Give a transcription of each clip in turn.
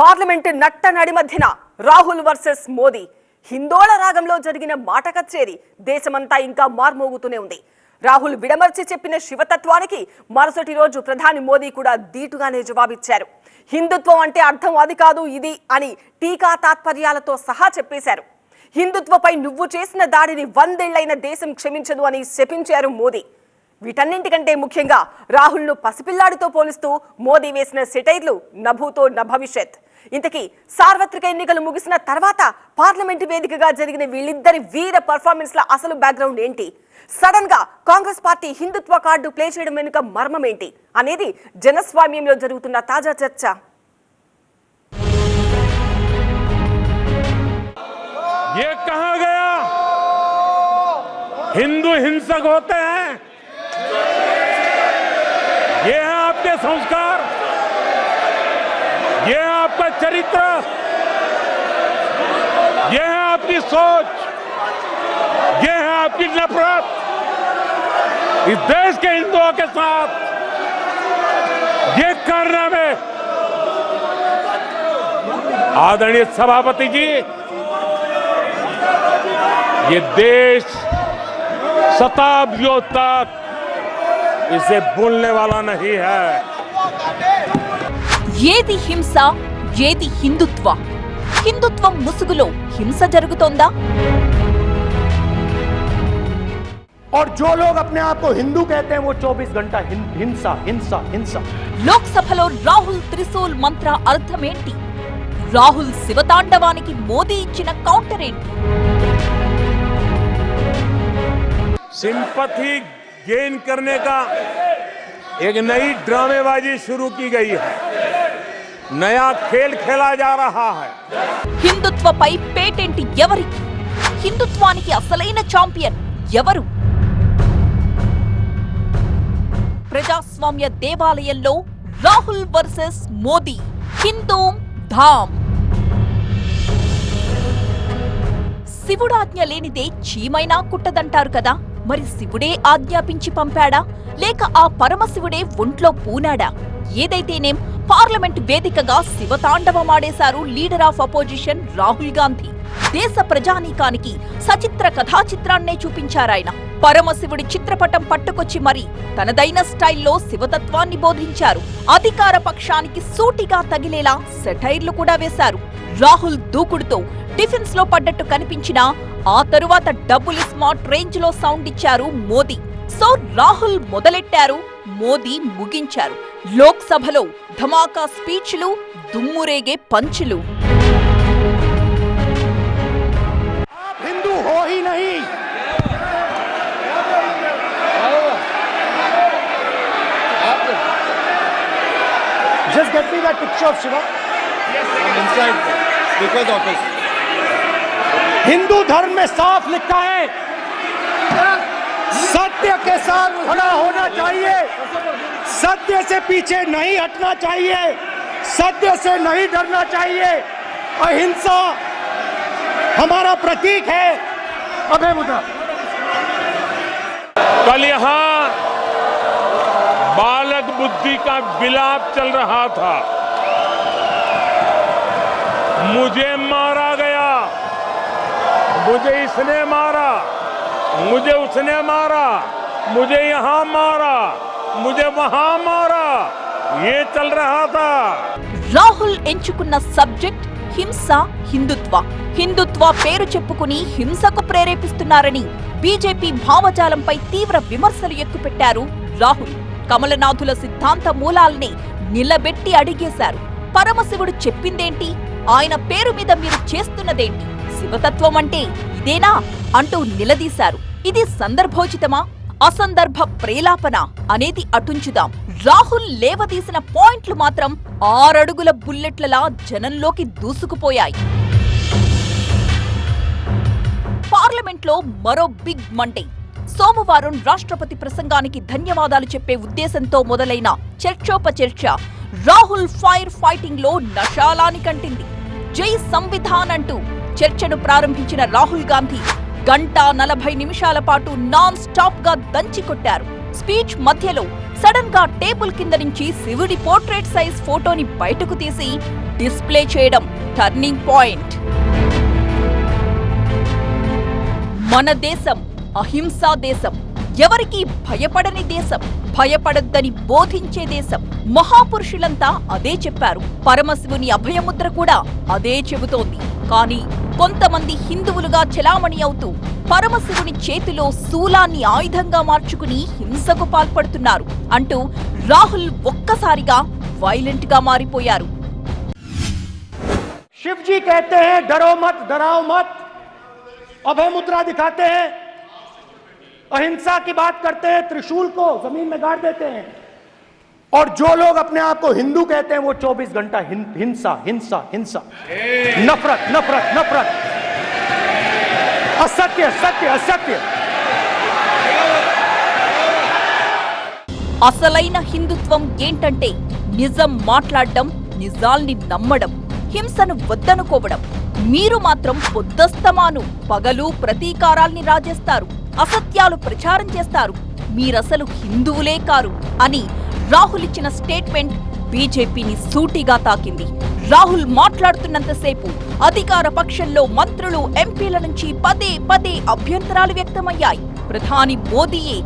Parliament నట్ట నడి మధ్యన రాహుల్ వర్సెస్ మోదీ. హిందోళ రాగంలో జరిగిన మాట కచ్చేరి దేశమంతా ఇంకా మార్మోగుతూనే ఉంది. రాహుల్ విడమర్చి చెప్పిన శివతత్వానికి మరుసటి రోజు ప్రధాని మోదీ కూడా ధీటుగానే జవాబిచ్చారు. హిందుత్వం అంటే అర్థం అది కాదు ఇది అని టీకా తాత్పర్యాలతో సహా చెప్పేశారు. హిందుత్వపై నువ్వు చేసిన దాడిని వందేళ్ళైన దేశం క్షమించదు అని శపించారు మోదీ. వీటన్నింటికంటే ముఖ్యంగా రాహుల్ను పసిపిల్లాడితో పోలుస్తూ మోదీ వేసిన సెటైర్లు నభూతో నభవిష్యత్. ఇంతకీ సార్వత్రిక ఎన్నికలు ముగిసిన తర్వాత పార్లమెంటు వేదికగా జరిగిన వీళ్ళిద్దరి వీర పర్ఫార్మెన్స్ల అసలు బ్యాక్గ్రౌండ్ ఏంటి సడన్ గా Congress party Hindutva card play చేయడం వెనుక మర్మం ఏంటి అనేది జనస్వామ్యంలో జరుగుతున్న తాజా చర్చ ये कहा गया हिंदू हिंसक होते हैं ये है आपके संस्कार ये है आपका चरित्र। यह है आपकी सोच। यह है आपकी नफरत। इस देश के हिंदुओं के साथ ये कारनामे। आदरणीय सभापति जी, ये देश शताब्दियों तक इसे भूलने वाला नहीं है। ये थी हिंसा ఏది హిందుత్వ హిందుత్వం ముసుగులో హింస జరుగుతోందా और जो लोग अपने आप को हिंदू कहते हैं वो 24 घंटा हिं- हिंसा हिंसा हिंसा లోక్సభలో రాహుల్ త్రిశూల్ మంత్ర అర్థమేంటి రాహుల్ శివతాండవానికి మోదీ ఇచ్చిన కౌంటర్ ఏంటి सिंपथी गेन करने का एक नई ड्रामेबाजी शुरू की गई है నయా హిందుత్వపై పేటెంట్ ఎవరి హిందుత్వానికి అసలైన ఛాంపియన్ ఎవరు? ప్రజాస్వామ్య దేవాలయంలో రాహుల్ వర్సెస్ మోదీ హిందూ ధామ్. శివుడు ఆజ్ఞ లేనిదే చీమైనా కుట్టదంటారు కదా? మరి శివుడే ఆజ్ఞాపించి పంపాడా? లేక ఆ పరమశివుడే ఒంట్లో పూనాడా? ఏదైతేనేం పార్లమెంట్ వేదికగా శివతాండవమాడేశారు leader of opposition Rahul Gandhi. దేశ ప్రజానీకానికి సచిత్ర కథాచిత్రాన్నే చూపించారాయన. పరమశివుడి చిత్రపటం పట్టుకొచ్చి మరి తనదైన స్టైల్లో శివతత్వాన్ని బోధించారు. అధికార పక్షానికి సూటిగా తగిలేలా సెటైర్లు కూడా వేశారు. రాహుల్ దూకుడుతో డిఫెన్స్లో పడ్డట్టు కనిపించినా ఆ తరువాత డబుల్ స్మార్ట్ రేంజ్లో సౌండ్ ఇచ్చారు మోదీ. సో రాహుల్ మొదలెట్టారు మోదీ ముగించారు లోక్సభలో ధమాకా స్పీచ్లు దుమ్మురేగే పంచులు आप हिंदू हो ही नहीं Just get me that picture of Shiva. I'm inside Speaker's office. Hindu धर्म में साफ लिखा है सत्य के साथ खड़ा होना चाहिए। सत्य से पीछे नहीं हटना चाहिए। सत्य से नहीं डरना चाहिए। अहिंसा हमारा प्रतीक है। अभय मुद्रा कल यहाँ बालक बुद्धि का विलाप चल रहा था। मुझे मारा गया। मुझे इसने मारा। मुझे उसने मारा। मुझे यहां मारा मुझे वहां मारा ये चल रहा था రాహుల్ ఎంచుకున్న సబ్జెక్ట్ హింస హిందుత్వ హిందుత్వ పేరు చెప్పుకుని హింసకు ప్రేరేపిస్తున్నారని బీజేపీ భావజాలంపై తీవ్ర విమర్శలు ఎక్కుపెట్టారు రాహుల్ కమలనాథుల సిద్ధాంత మూలాల్ని నిలబెట్టి అడిగేశారు పరమశివుడు చెప్పిందేంటి ఆయన పేరు మీద మీరు చేస్తున్నదేంటి శివతత్వం అంటే ఇదేనా అంటూ నిలదీశారు ఇది సందర్భోచితమా అసందర్భ ప్రేలాపన అనేది అటుంచుదాం. రాహుల్ లేవదీసిన పాయింట్లు మాత్రం ఆరడుగుల బుల్లెట్లలా జనంలోకి దూసుకుపోయాయి. పార్లమెంట్లో మరో బిగ్ మండే. సోమవారం రాష్ట్రపతి ప్రసంగానికి ధన్యవాదాలు చెప్పే ఉద్దేశంతో మొదలైన చర్చోపచర్చ రాహుల్ ఫైర్ ఫైటింగ్లో నషాలాని కంటింది జై సంవిధాన్ అంటూ చర్చను ప్రారంభించిన రాహుల్ గాంధీ గంట నలభై నిమిషాల పాటు నాన్ స్టాప్గా దంచి కొట్టారు. స్పీచ్ మధ్యలో సడన్గా టేబుల్ కింద నుంచి శివుడి పోర్ట్రేట్ సైజ్ ఫోటోని బయటకు తీసి డిస్ప్లే చేయడం టర్నింగ్ పాయింట్. మన దేశం అహింసా దేశం. ఎవరికి భయపడని దేశం భయపడొద్దని బోధించే దేశం. మహాపురుషులంతా అదే చెప్పారు. పరమశివుని అభయముద్ర కూడా అదే చెబుతోంది. కానీ కొంతమంది హిందువులుగా చెలామణి అవుతూ పరమశివుని చేతిలో శూలాన్ని ఆయుధంగా మార్చుకుని హింసకు పాల్పడుతున్నారు అంటూ రాహుల్ ఒక్కసారిగా వైలెంట్ గా మారిపోయారు शिव जी कहते हैं डरो मत डराओ मत अभय मुद्रा दिखाते हैं अहिंसा की बात करते हैं त्रिशूल को जमीन में गाड़ देते हैं और जो लोग अपने आप को हिंदू कहते हैं वो 24 घंटा हिं- हिंसा हिंसा हिंसा नफरत नफरत नफरत असत्य सत्य असत्य అసలైన హిందుత్వం ఏంటంటే నిజం మాట్లాడడం నిజాల్ని నమ్మడం హింసను వద్దనుకోవడం మీరు మాత్రం పొద్దస్తమాను పగలు ప్రతీకారాల్ని రాజేస్తారు అసత్యాలు ప్రచారం చేస్తారు మీరసలు హిందువులే కారు అని రాహుల్ ఇచ్చిన స్టేట్మెంట్ బీజేపీని సూటిగా తాకింది. రాహుల్ మాట్లాడుతున్నంతసేపు అధికార పక్షంలో మంత్రులు ఎంపీల నుంచి పదే పదే అభ్యంతరాలు వ్యక్తమయ్యాయి. ప్రధాని మోదీయే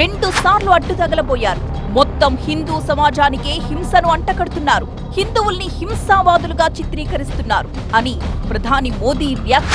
రెండు సార్లు అడ్డు తగలబోయారు. మొత్తం హిందూ సమాజానికే హింసను అంటకడుతున్నారు హిందువుల్ని హింసావాదులుగా చిత్రీకరిస్తున్నారు అని ప్రధాని మోదీ రియాక్ట్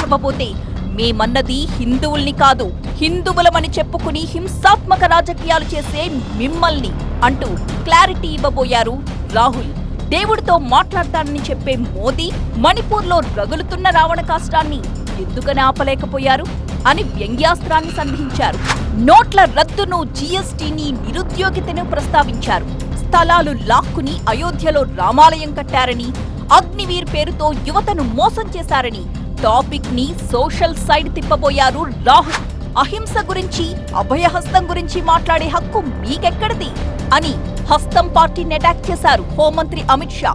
మేమన్నది హిందువుల్ని కాదు హిందువులమని చెప్పుకుని హింసాత్మక రాజకీయాలు చేసే మిమ్మల్ని అంటూ క్లారిటీ ఇవ్వబోయారు రాహుల్. దేవుడితో మాట్లాడతానని చెప్పే మోదీ మణిపూర్లో రగులుతున్న రావణ కాష్టాన్ని ఎందుకని ఆపలేకపోయారు అని వ్యంగ్యాస్త్రాన్ని సంధించారు. నోట్ల రద్దును జీఎస్టీని నిరుద్యోగితను ప్రస్తావించారు. స్థలాలు లాక్కుని అయోధ్యలో రామాలయం కట్టారని అగ్నివీర్ పేరుతో యువతను మోసం చేశారని టాపిక్ని సోషల్ సైడ్ తిప్పబోయారు రాహుల్. అహింస గురించి అభయహస్తం గురించి మాట్లాడే హక్కు మీకెక్కడిది? అని హస్తం పార్టీని అటాక్ చేశారు హోంమంత్రి అమిత్ షా.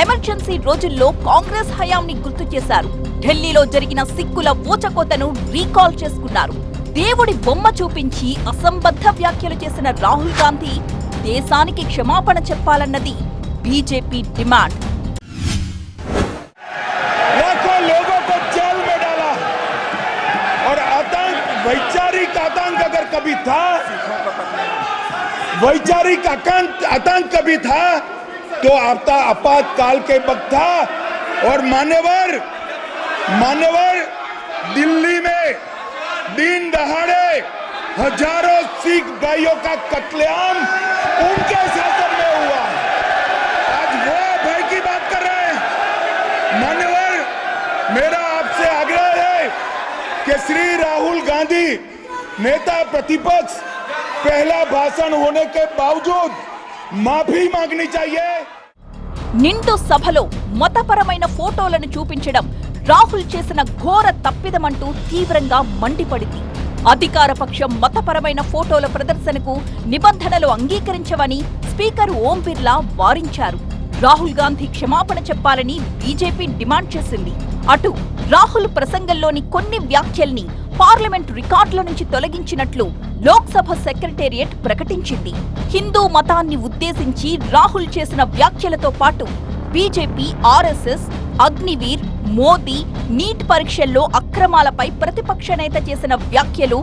ఎమర్జెన్సీ రోజుల్లో కాంగ్రెస్ హయాంని గుర్తు చేశారు. ఢిల్లీలో జరిగిన సిక్కుల ఊచకోతను రీకాల్ చేసుకున్నారు. దేవుడి బొమ్మ చూపించి అసంబద్ధ వ్యాఖ్యలు చేసిన రాహుల్ గాంధీ దేశానికి క్షమాపణ చెప్పాలన్నది బీజేపీ డిమాండ్. वैचारिक आतंक अगर कभी था, वैचारिक आतंक कभी था तो आपका आपातकाल के वक्त था। और मान्यवर मान्यवर, दिल्ली में दिन दहाड़े हज़ारों सिख भाइयों का कत्लेआम उनके शासन में हुआ। कि श्री राहुल गांधी नेता प्रतिपक्ष पहला भाषण होने के बावजूद माफी मांगनी चाहिए నిండు సభలో మతపరమైన ఫోటోలను చూపించడం రాహుల్ చేసిన ఘోర తప్పిదమంటూ తీవ్రంగా మండిపడింది అధికార పక్షం మతపరమైన ఫోటోల ప్రదర్శనకు నిబంధనలు అంగీకరించవని స్పీకర్ ఓం బిర్లా వారించారు రాహుల్ గాంధీ క్షమాపణ చెప్పాలని బీజేపీ డిమాండ్ చేసింది. అటు రాహుల్ ప్రసంగంలోని కొన్ని వ్యాఖ్యల్ని పార్లమెంట్ రికార్డుల నుంచి తొలగించినట్లు లోక్సభ సెక్రటేరియట్ ప్రకటించింది. హిందూ మతాన్ని ఉద్దేశించి రాహుల్ చేసిన వ్యాఖ్యలతో పాటు BJP RSS Agniveer Modi NEET పరీక్షల్లో అక్రమాలపై ప్రతిపక్ష నేత చేసిన వ్యాఖ్యలు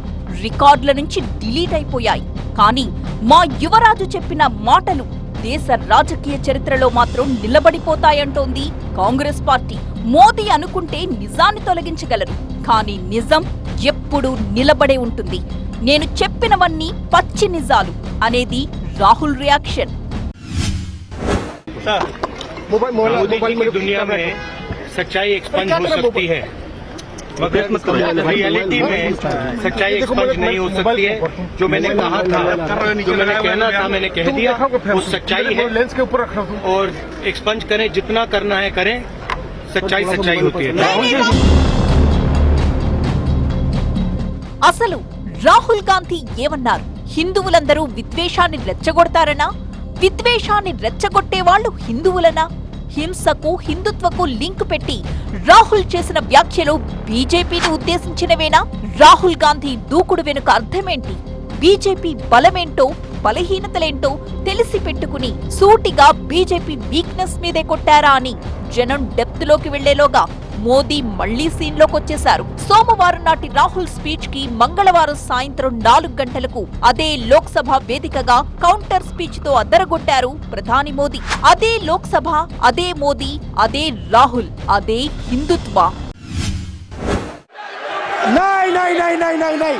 రికార్డుల నుంచి డిలీట్ అయిపోయాయి. కానీ మా యువరాజు చెప్పిన మాటలు దేశ రాజకీయ చరిత్రలో మాత్రం నిలబడిపోతాయంటోంది కాంగ్రెస్ పార్టీ మోదీ అనుకుంటే నిజాన్ని తొలగించగలరు కానీ నిజం ఎప్పుడూ నిలబడే ఉంటుంది నేను చెప్పినవన్నీ పచ్చి నిజాలు అనేది రాహుల్ రియాక్షన్ मोदी जी की दुनिया में सच्चाई एक्सपंज हो सकती है मगर रियलिटी में सच्चाई एक्सपंज नहीं हो सकती है जो मैंने कहा था जो मैंने कहना था मैंने कह दिया वो सच्चाई है लेंस के ऊपर रखना तुम और एक्सपंज करें जितना करना है करें सच्चाई सच्चाई होती है అసలు రాహుల్ గాంధీ ఏమన్నారు హిందువులందరూ విద్వేషాన్ని రెచ్చగొడతారనా విద్వేషాన్ని రెచ్చగొట్టే వాళ్ళు హిందువులనా హింసకు హిందుత్వకు లింక్ పెట్టి రాహుల్ చేసిన వ్యాఖ్యలు బీజేపీని ఉద్దేశించినవేనా రాహుల్ గాంధీ దూకుడు వెనుక అర్థమేంటి? బీజేపీ బలమేంటో బలహీనతలేంటో తెలిసి పెట్టుకుని సూటిగా బీజేపీ వీక్నెస్ మీదే కొట్టారా అని జనం డెప్త్లోకి వెళ్ళేలోగా మోదీ మళ్లీ సీన్ లోకొచ్చేశారు సోమవారం నాటి రాహుల్ స్పీచ్ కి మంగళవారం సాయంత్రం నాలుగు గంటలకు అదే లోక్సభ వేదికగా కౌంటర్ స్పీచ్ తో అద్దరగొట్టారు ప్రధాని మోదీ అదే లోక్సభ అదే మోదీ అదే రాహుల్ అదే హిందుత్వ नहीं नहीं नहीं नहीं नहीं नहीं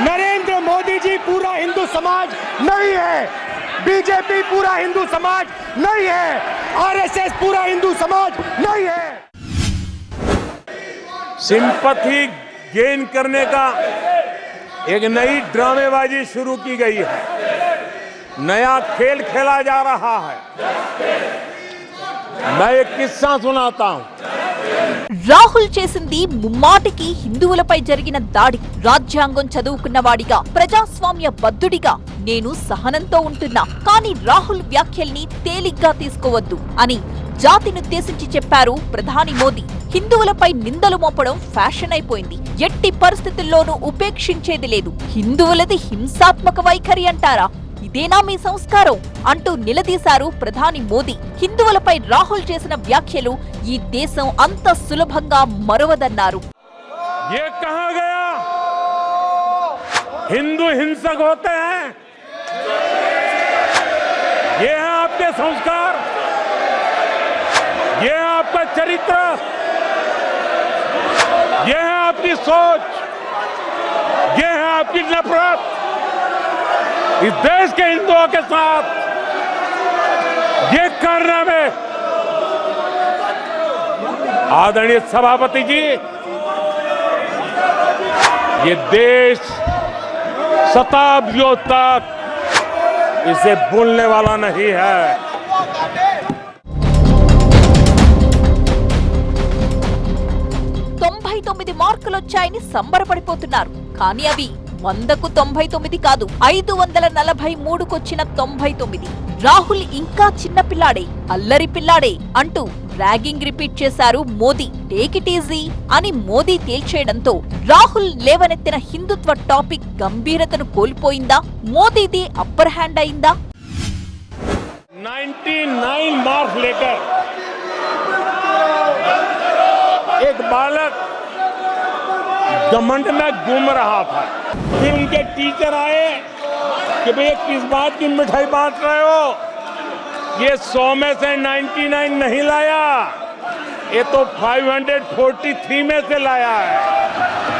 नरेंद्र मोदी जी पूरा हिंदू समाज नहीं है बीजेपी पूरा हिंदू समाज नहीं है आरएसएस पूरा हिंदू समाज नहीं है सिंपथी गेन करने का एक नई ड्रामेबाजी शुरू की गई है नया खेल खेला जा रहा है मैं एक किस्सा सुनाता हूं రాహుల్ చేసింది ముమ్మాటికి హిందువులపై జరిగిన దాడి రాజ్యాంగం చదువుకున్న వాడిగా ప్రజాస్వామ్య బద్దుడిగా నేను సహనంతో ఉంటున్నా కానీ రాహుల్ వ్యాఖ్యల్ని తేలిగ్గా తీసుకోవద్దు అని జాతినుద్దేశించి చెప్పారు ప్రధాని మోదీ. హిందువులపై నిందలు మోపడం ఫ్యాషన్ అయిపోయింది. ఎట్టి పరిస్థితుల్లోనూ ఉపేక్షించేది లేదు. హిందువులది హింసాత్మక వైఖరి అంటారా? ఇదేనా మీ సంస్కారం? అంటూ నిలదీశారు ప్రధాని మోదీ. హిందువులపై రాహుల్ చేసిన వ్యాఖ్యలు ఈ దేశం అంత సులభంగా మరవదన్నారు. హిందూ హింసక హోతే चरित्र ये है आपकी सोच। ये है आपकी नफरत। इस देश के हिंदुओं के साथ ये कारनामे आदरणीय सभापति जी, ये देश शताब्दियों तक इसे भूलने वाला नहीं है। మార్కులొచ్చాయని సంబరపడిపోతున్నారు కానీ అవి వందకు తొంభై తొమ్మిది కాదు ఐదు వందల నలభై మూడుకొచ్చిన తొంభై తొమ్మిది రాహుల్ ఇంకా చిన్న పిల్లాడే అల్లరి పిల్లాడే అంటూ ర్యాగింగ్ రిపీట్ చేశారు మోదీ టేక్ ఇట్ ఈజీ అని మోదీ తేల్చేయడంతో రాహుల్ లేవనెత్తిన హిందుత్వ టాపిక్ గంభీరతను కోల్పోయిందా మోదీది అప్పర్ హ్యాండ్ అయిందా 99 मार्क्स लेकर एक बालक घमंड में घूम रहा था फिर उनके टीचर आए कि भैया किस बात की मिठाई बांट रहे हो? ये सौ में से 99 नहीं लाया, ये तो 543 में से लाया है।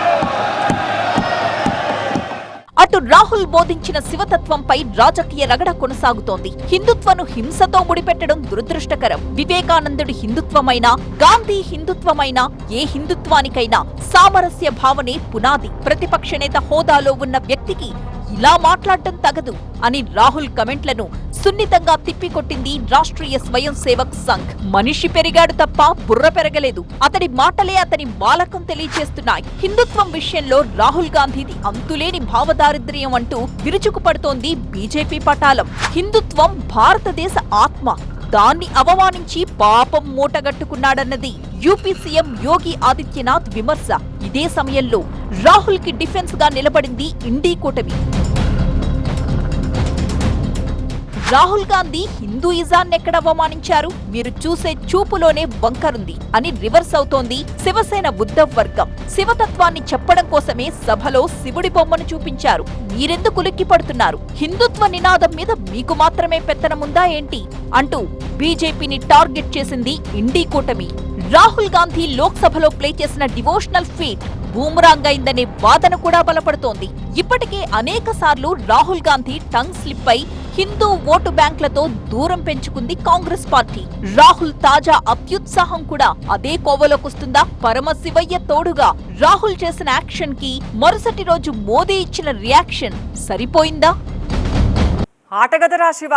అటు రాహుల్ బోధించిన శివతత్వంపై రాజకీయ రగడ కొనసాగుతోంది. హిందుత్వను హింసతో ముడిపెట్టడం దురదృష్టకరం. వివేకానందుడి హిందుత్వమైనా గాంధీ హిందుత్వమైనా ఏ హిందుత్వానికైనా సామరస్య భావనే పునాది. ప్రతిపక్ష నేత హోదాలో ఉన్న వ్యక్తికి ఇలా మాట్లాడటం తగదు అని రాహుల్ కమెంట్లను సున్నితంగా తిప్పికొట్టింది రాష్ట్రీయ స్వయం సేవక్ సంఘ్. మనిషి పెరిగాడు తప్ప బుర్ర పెరగలేదు. అతడి మాటలే అతని బాలకం తెలియచేస్తున్నాయి. హిందుత్వం విషయంలో రాహుల్ గాంధీది అంతులేని భావదారిద్ర్యం అంటూ విరుచుకుపడుతోంది బీజేపీ పటాలం. హిందుత్వం భారతదేశ ఆత్మ. దాన్ని అవమానించి పాపం మూటగట్టుకున్నాడన్నది యూపీ సీఎం యోగి ఆదిత్యనాథ్ విమర్శ. ఇదే సమయంలో రాహుల్కి డిఫెన్స్గా నిలబడింది ఇండీ కూటమి. రాహుల్ గాంధీ హిందూయిజాన్ని ఎక్కడ అవమానించారు? మీరు చూసే చూపులోనే వంకరుంది అని రివర్స్ అవుతోంది శివసేన ఉద్ధవ్ వర్గం. శివతత్వాన్ని చెప్పడం కోసమే సభలో శివుడి బొమ్మను చూపించారు. మీరెందుకు ఉలిక్కి పడుతున్నారు హిందుత్వ నినాదం మీద మీకు మాత్రమే పెత్తనముందా ఏంటి? అంటూ బీజేపీని టార్గెట్ చేసింది ఇండీ కూటమి. రాహుల్ గాంధీ లోక్సభలో ప్లే చేసిన డివోషనల్ ఫీట్ బూమరాంగ్ అయిందనే వాదన కూడా బలపడుతోంది. ఇప్పటికే అనేక సార్లు రాహుల్ గాంధీ టంగ్ స్లిప్ అయి హిందూ ఓటు బ్యాంకులతో దూరం పెంచుకుంది కాంగ్రెస్ పార్టీ. రాహుల్ తాజా అత్యుత్సాహం కూడా అదే కోవలోకొస్తుందా? పరమశివయ్య తోడుగా రాహుల్ చేసిన యాక్షన్కి మరుసటి రోజు మోదీ ఇచ్చిన రియాక్షన్ సరిపోయిందా? ఆటగదరా శివ.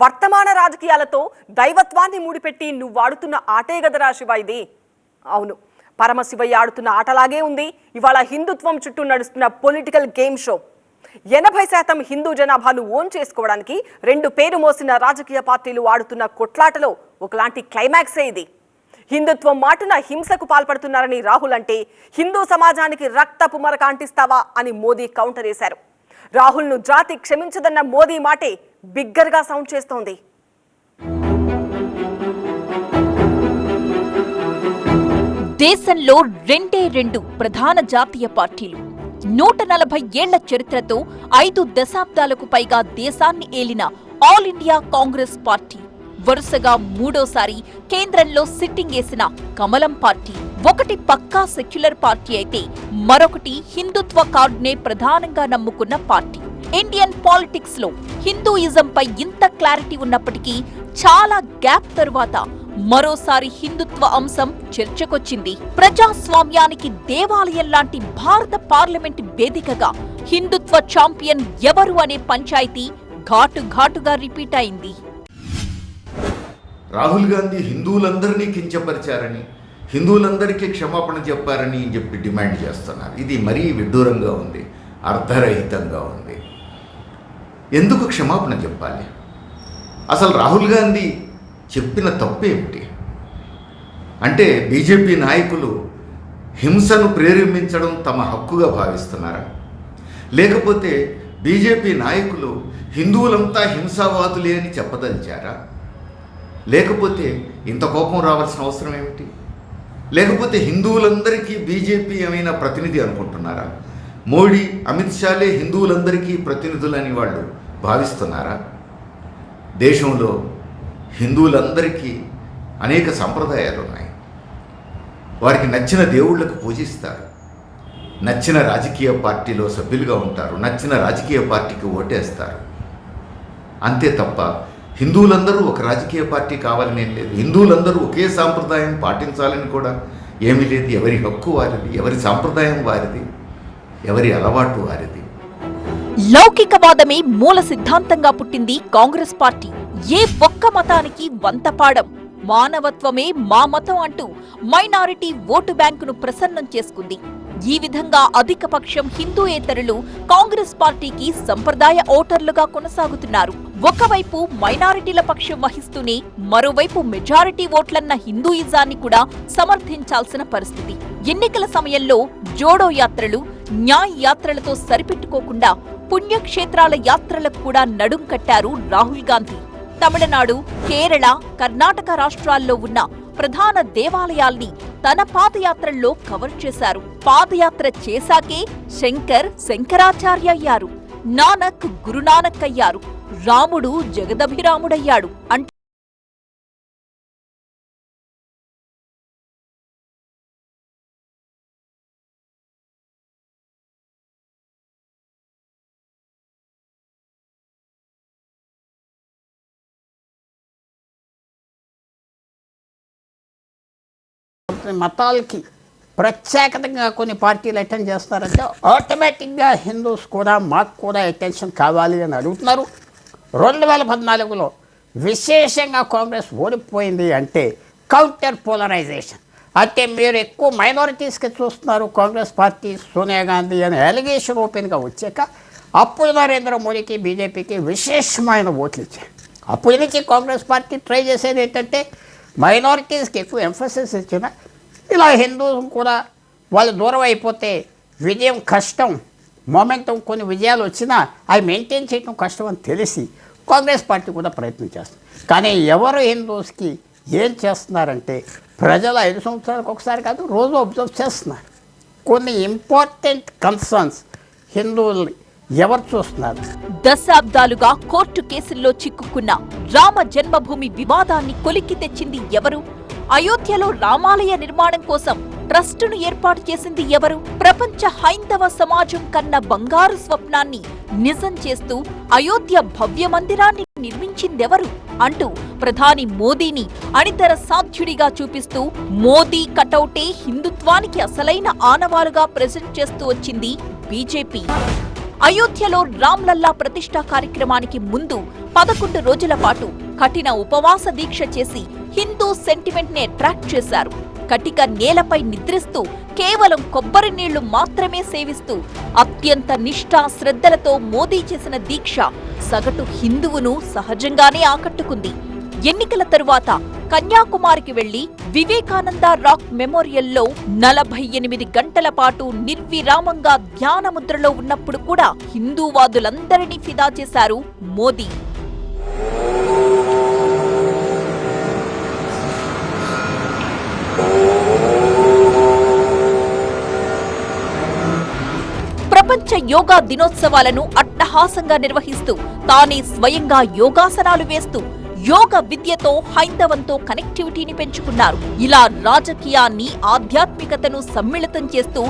వర్తమాన రాజకీయాలతో దైవత్వాన్ని ముడిపెట్టి నువ్వు ఆడుతున్న ఆటే గదరా శివ ఇది. అవును పరమశివయ్య ఆడుతున్న ఆటలాగే ఉంది. ఇవాళ హిందుత్వం చుట్టూ నడుస్తున్న పొలిటికల్ గేమ్ షో. ఎనభై శాతం హిందూ జనాభాను ఓన్ చేసుకోవడానికి రెండు పేరు మోసిన రాజకీయ పార్టీలు ఆడుతున్న కొట్లాటలో ఒకలాంటి క్లైమాక్సే ఇది. హిందుత్వం మాటున హింసకు పాల్పడుతున్నారని రాహుల్ అంటే హిందూ సమాజానికి రక్తపు మరక అంటిస్తావా అని మోదీ కౌంటర్ వేశారు. రాహుల్ను జాతి క్షమించదన్న మోదీ మాటే బిగ్గర్గా సౌండ్ చేస్తోంది. దేశంలో రెండే రెండు ప్రధాన జాతీయ పార్టీలు నూట నలభై ఏళ్ళ చరిత్రతో ఐదు దశాబ్దాలకు పైగా దేశాన్ని ఏలిన ఆల్ ఇండియా కాంగ్రెస్ పార్టీ. వరుసగా మూడోసారి కేంద్రంలో సిట్టింగ్ వేసిన కమలం పార్టీ ఒకటి పక్కా సెక్యులర్ పార్టీ అయితే మరొకటి హిందుత్వ కార్డునే ప్రధానంగా నమ్ముకున్న పార్టీ. ఇండియన్ పాలిటిక్స్లో హిందూయిజంపై ఇంత క్లారిటీ ఉన్నప్పటికీ చాలా గ్యాప్ తరువాత మరోసారి హిందుత్వ అంశం చర్చకొచ్చింది. ప్రజాస్వామ్యానికి దేవాలయం లాంటి భారత పార్లమెంట్ వేదికగా హిందుత్వ ఛాంపియన్ ఎవరు అనే పంచాయతీ ఘాటు ఘాటుగా రిపీట్ అయింది. రాహుల్ గాంధీ హిందువులందరినీ కించపరిచారని హిందువులందరికీ క్షమాపణ చెప్పారని చెప్పి డిమాండ్ చేస్తున్నారు. ఇది మరీ విడ్డూరంగా ఉంది అర్ధరహితంగా ఉంది. ఎందుకు క్షమాపణ చెప్పాలి? అసలు రాహుల్ గాంధీ చెప్పిన తప్పేమిటి? అంటే బీజేపీ నాయకులు హింసను ప్రేరేపించడం తమ హక్కుగా భావిస్తున్నారా? లేకపోతే బీజేపీ నాయకులు హిందువులంతా హింసావాదులే అని చెప్పదలిచారా? లేకపోతే ఇంత కోపం రావాల్సిన అవసరం ఏమిటి? లేకపోతే హిందువులందరికీ బీజేపీ ఏమైనా ప్రతినిధి అనుకుంటున్నారా? మోడీ అమిత్ షాలే హిందువులందరికీ ప్రతినిధులని వాళ్ళు భావిస్తున్నారా? దేశంలో హిందువులందరికీ అనేక సంప్రదాయాలు ఉన్నాయి. వారికి నచ్చిన దేవుళ్ళకు పూజిస్తారు. నచ్చిన రాజకీయ పార్టీలో సభ్యులుగా ఉంటారు. నచ్చిన రాజకీయ పార్టీకి ఓటేస్తారు. అంతే తప్ప హిందువులందరూ ఒక రాజకీయ పార్టీ కావాలని ఏం లేదు. హిందువులందరూ ఒకే సాంప్రదాయం పాటించాలని కూడా ఏమీ లేదు. ఎవరి హక్కు వారిది ఎవరి సాంప్రదాయం వారిది ఎవరి అలవాటు వారిది. లౌకికవాదమే మూల సిద్ధాంతంగా పుట్టింది కాంగ్రెస్ పార్టీ. ఏ ఒక్క మతానికి వంతపాడం మానవత్వమే మా మతం అంటూ మైనారిటీ ఓటు బ్యాంకును ప్రసన్నం చేసుకుంది. ఈ విధంగా అధిక పక్షం హిందూయేతరులు కాంగ్రెస్ పార్టీకి సంప్రదాయ ఓటర్లుగా కొనసాగుతున్నారు. ఒకవైపు మైనారిటీల పక్షం వహిస్తూనే మరోవైపు మెజారిటీ ఓట్లన్న హిందూయిజాన్ని కూడా సమర్థించాల్సిన పరిస్థితి. ఎన్నికల సమయంలో జోడో యాత్రలు న్యాయ్ యాత్రలతో సరిపెట్టుకోకుండా పుణ్యక్షేత్రాల యాత్రలకు కూడా నడుం కట్టారు రాహుల్ గాంధీ. తమిళనాడు కేరళ కర్ణాటక రాష్ట్రాల్లో ఉన్న ప్రధాన దేవాలయాల్ని తన పాదయాత్రల్లో కవర్ చేశారు. పాదయాత్ర చేశాకే శంకర్ శంకరాచార్య అయ్యారు నానక్ గురునానక్ అయ్యారు. రాముడు జగదభిరాముడయ్యాడు అంటే మతాలకి ప్రత్యేకతంగా కొన్ని పార్టీలు అటెండ్ చేస్తారంటే ఆటోమేటిక్గా హిందూస్ కూడా మాకు కూడా అటెన్షన్ కావాలి అని అడుగుతున్నారు. రెండు వేల పద్నాలుగులో విశేషంగా కాంగ్రెస్ ఓడిపోయింది అంటే కౌంటర్ పోలరైజేషన్. అంటే మీరు ఎక్కువ మైనారిటీస్కి చూస్తున్నారు కాంగ్రెస్ పార్టీ సోనియా గాంధీ అనే ఎలిగేషన్ ఓపెన్గా వచ్చాక అప్పుడు నరేంద్ర మోడీకి బీజేపీకి విశేషమైన ఓట్లు ఇచ్చాయి అప్పటి నుంచి కాంగ్రెస్ పార్టీ ట్రై చేసేది ఏంటంటే మైనారిటీస్కి ఎక్కువ ఎంఫోసిస్ ఇచ్చిన ఇలా హిందూస్ కూడా వాళ్ళు దూరం అయిపోతే విజయం కష్టం. మొమెంటం కొన్ని విజయాలు వచ్చినా అవి మెయింటైన్ చేయడం కష్టం అని తెలిసి కాంగ్రెస్ పార్టీ కూడా ప్రయత్నం చేస్తుంది. కానీ ఎవరు హిందూస్కి ఏం చేస్తున్నారంటే ప్రజలు ఐదు సంవత్సరాలకు ఒకసారి కాదు రోజు అబ్జర్వ్ చేస్తున్నారు. కొన్ని ఇంపార్టెంట్ కన్సర్న్స్ హిందువులు ఎవరు చూస్తున్నారు? దశాబ్దాలుగా కోర్టు కేసుల్లో చిక్కుకున్న రామ జన్మభూమి వివాదాన్ని కొలిక్కి తెచ్చింది ఎవరు? అయోధ్యలో రామాలయ నిర్మాణం కోసం ట్రస్టును ఏర్పాటు చేసింది ఎవరు? ప్రపంచ హైందవ సమాజం కన్న బంగారు స్వప్నాన్ని నిజం చేస్తూ అయోధ్య భవ్య మందిరాన్ని నిర్మించిందెవరు? అంటూ ప్రధాని మోదీని అనితర సాధ్యుడిగా చూపిస్తూ మోదీ కటౌటే హిందుత్వానికి అసలైన ఆనవాలుగా ప్రెజెంట్ చేస్తూ వచ్చింది బీజేపీ. అయోధ్యలో రామ్లల్లా ప్రతిష్టా కార్యక్రమానికి ముందు పదకొండు రోజుల పాటు కఠిన ఉపవాస దీక్ష చేసి హిందూ సెంటిమెంట్ని అట్రాక్ట్ చేశారు. కటిక నేలపై నిద్రిస్తూ కేవలం కొబ్బరి నీళ్ళు మాత్రమే సేవిస్తూ అత్యంత నిష్ఠా శ్రద్ధలతో మోదీ చేసిన దీక్ష సగటు హిందువును సహజంగానే ఆకట్టుకుంది. ఎన్నికల తరువాత కన్యాకుమారికి వెళ్ళి వివేకానంద రాక్ మెమోరియల్లో నలభై ఎనిమిది గంటల పాటు నిర్విరామంగా ధ్యానముద్రలో ఉన్నప్పుడు కూడా హిందూవాదులందరినీ ఫిదా చేశారు మోదీ. ప్రపంచ యోగా దినోత్సవాలను అట్టహాసంగా నిర్వహిస్తూ తానే స్వయంగా యోగాసనాలు వేస్తూ యోగ విద్యతో హైందవంతో కనెక్టివిటీని పెంచుకున్నారు. ఇలా రాజకీయాన్ని ఆధ్యాత్మికతను సమ్మిళితం చేస్తూ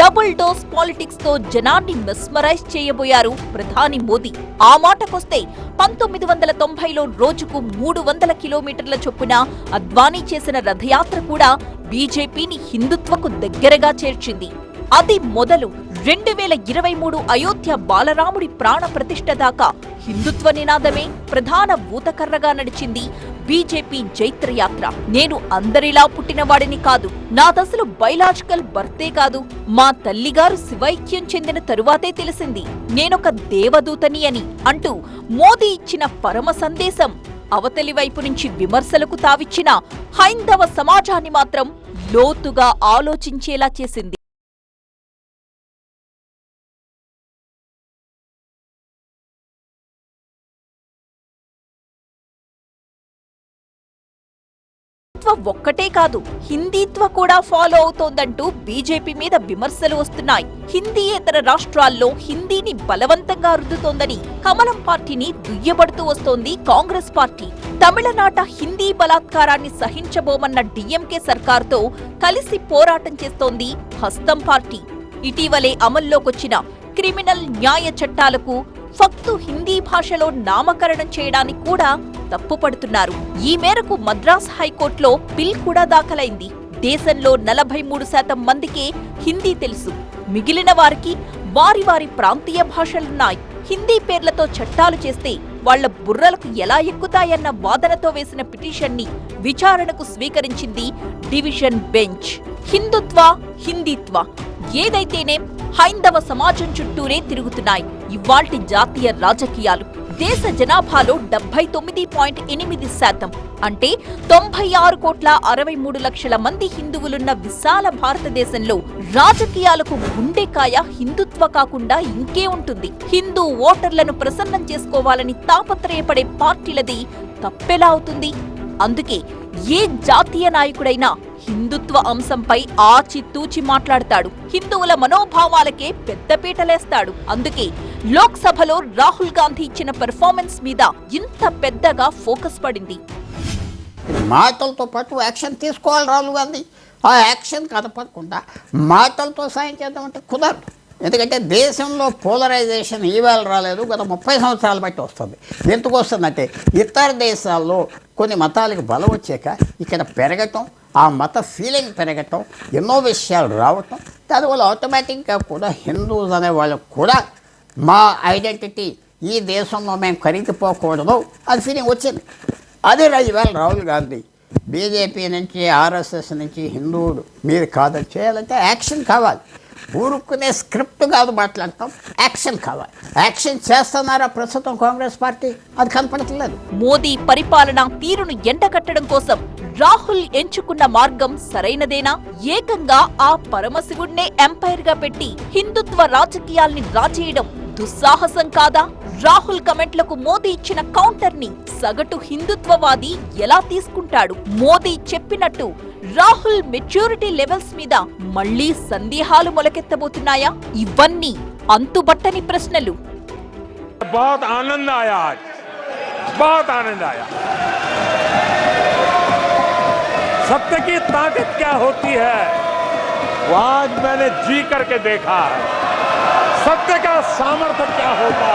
డబుల్ డోస్ పాలిటిక్స్తో జనాన్ని మెస్మరైజ్ చేయబోయారు ప్రధాని మోదీ. ఆ మాటకొస్తే పంతొమ్మిది వందల తొంభైలో రోజుకు మూడు వందల కిలోమీటర్ల చొప్పున అద్వానీ చేసిన రథయాత్ర కూడా బీజేపీని హిందుత్వకు దగ్గరగా చేర్చింది. అది మొదలు రెండు వేల ఇరవై మూడు అయోధ్య బాలరాముడి ప్రాణ ప్రతిష్ఠ దాకా హిందుత్వ నినాదమే ప్రధాన భూతకర్రగా నడిచింది బీజేపీ జైత్రయాత్ర. నేను అందరిలా పుట్టినవాడిని కాదు. నాదసలు బయలాజికల్ బర్తే కాదు. మా తల్లిగారు శివైక్యం చెందిన తరువాతే తెలిసింది. నేనొక దేవదూతని అని అంటూ మోదీ ఇచ్చిన పరమ సందేశం అవతలి వైపు నుంచి విమర్శలకు తావిచ్చిన హైందవ సమాజాన్ని మాత్రం లోతుగా ఆలోచించేలా చేసింది. హిందీత్వ ఒక్కటే కాదు హిందీత్వ కూడా ఫాలో అవుతోందంటూ బీజేపీ మీద విమర్శలు వస్తున్నాయి. హిందీయేతర రాష్ట్రాల్లో హిందీని బలవంతంగా రుద్దుతోందని కమలం పార్టీని దుయ్యబడుతూ వస్తోంది కాంగ్రెస్ పార్టీ. తమిళనాట హిందీ బలాత్కారాన్ని సహించబోమన్న డిఎంకే సర్కార్తో కలిసి పోరాటం చేస్తోంది హస్తం పార్టీ. ఇటీవలే అమల్లోకొచ్చిన క్రిమినల్ న్యాయ చట్టాలకు ఫక్తు హిందీ భాషలో నామకరణం చేయడానికి కూడా తప్పుపడుతున్నారు. ఈ మేరకు మద్రాస్ హైకోర్టులో బిల్ కూడా దాఖలైంది. దేశంలో నలభై మూడు శాతం మందికే హిందీ తెలుసు. మిగిలిన వారికి వారి వారి ప్రాంతీయ భాషలున్నాయి. హిందీ పేర్లతో చట్టాలు చేస్తే వాళ్ళ బుర్రలకు ఎలా ఎక్కుతాయన్న వాదనతో వేసిన పిటిషన్ని విచారణకు స్వీకరించింది డివిజన్ బెంచ్. హిందుత్వ హిందీత్వ. ఏదైతేనే హైందవ సమాజం చుట్టూనే తిరుగుతున్నాయి. ఇవాల్టి జాతీయ రాజకీయాలు. దేశ జనాభాలో డెబ్బై తొమ్మిది పాయింట్ ఎనిమిది శాతం. అంటే తొంభై ఆరు కోట్ల అరవై మూడు లక్షల మంది హిందువులున్న విశాల భారతదేశంలో రాజకీయాలకు గుండెకాయ హిందుత్వ కాకుండా ఇంకే ఉంటుంది. హిందూ ఓటర్లను ప్రసన్నం చేసుకోవాలని తాపత్రయపడే పార్టీలది తప్పెలా అవుతుంది. అందుకే ఏ జాతీయ నాయకుడైనా హిందుత్వ అంశంపై ఆచితూచి మాట్లాడతాడు. హిందువుల మనోభావాలకే పెద్దపీటలేస్తాడు అందుకే లోక్సభలో రాహుల్ గాంధీ ఇచ్చిన పెర్ఫార్మెన్స్ మీద ఇంత పెద్దగా ఫోకస్ పడింది. మాటలతో పాటు యాక్షన్ తీసుకోవాలి రాహుల్ గాంధీ. ఆ యాక్షన్ కనపడకుండా మాటలతో సాయం చేద్దామంటే కుదరదు. ఎందుకంటే దేశంలో పోలరైజేషన్ ఈవేళ రాలేదు గత ముప్పై సంవత్సరాలు బట్టి వస్తుంది. ఎందుకు వస్తుందంటే ఇతర దేశాల్లో కొన్ని మతాలకు బలం వచ్చాక ఇక్కడ పెరగటం ఆ మత ఫీలింగ్ పెరగటం ఎన్నో విషయాలు రావటం దానివల్ల ఆటోమేటిక్గా కూడా హిందూస్ అనే వాళ్ళకు కూడా మా ఐడెంటిటీ ఈ దేశంలో మేము కరిగిపోకూడదు అది ఫీలింగ్ వచ్చింది. అదే రాజు ఇవాళ రాహుల్ గాంధీ. బీజేపీ నుంచి ఆర్ఎస్ఎస్ నుంచి హిందువులు మీరు కాదని చేయాలంటే యాక్షన్ కావాలి. ఊరుకునే స్క్రిప్ట్ కాదు మాట్లాడతాం. యాక్షన్ కావాలి. యాక్షన్ చేస్తున్నారా ప్రస్తుతం కాంగ్రెస్ పార్టీ? అది కనపడట్లేదు. మోదీ పరిపాలన తీరును ఎండగట్టడం కోసం రాహుల్ ఎంచుకున్న మార్గం సరైనదేనా? ఏకంగా ఆ పరమశివుడినే ఎంపైర్గా పెట్టి హిందుత్వ రాజకీయాల్ని రాజేయడం దుస్సాహసం కాదా? రాహుల్ కమెంట్లకు మోదీ ఇచ్చిన కౌంటర్ని సగటు హిందుత్వవాది ఎలా తీసుకుంటాడు? మోదీ చెప్పినట్టు రాహుల్ మెచ్యూరిటీ లెవెల్స్ మీద మళ్లీ సందేహాలు మొలకెత్తబోతున్నాయా ఇవన్నీ అంతుబట్టని ప్రశ్నలు बहुत आनंद आया आज बहुत आनंद आया सत्य की ताकत क्या होती है वो आज मैंने जी करके देखा है सत्य का सामर्थ्य क्या होता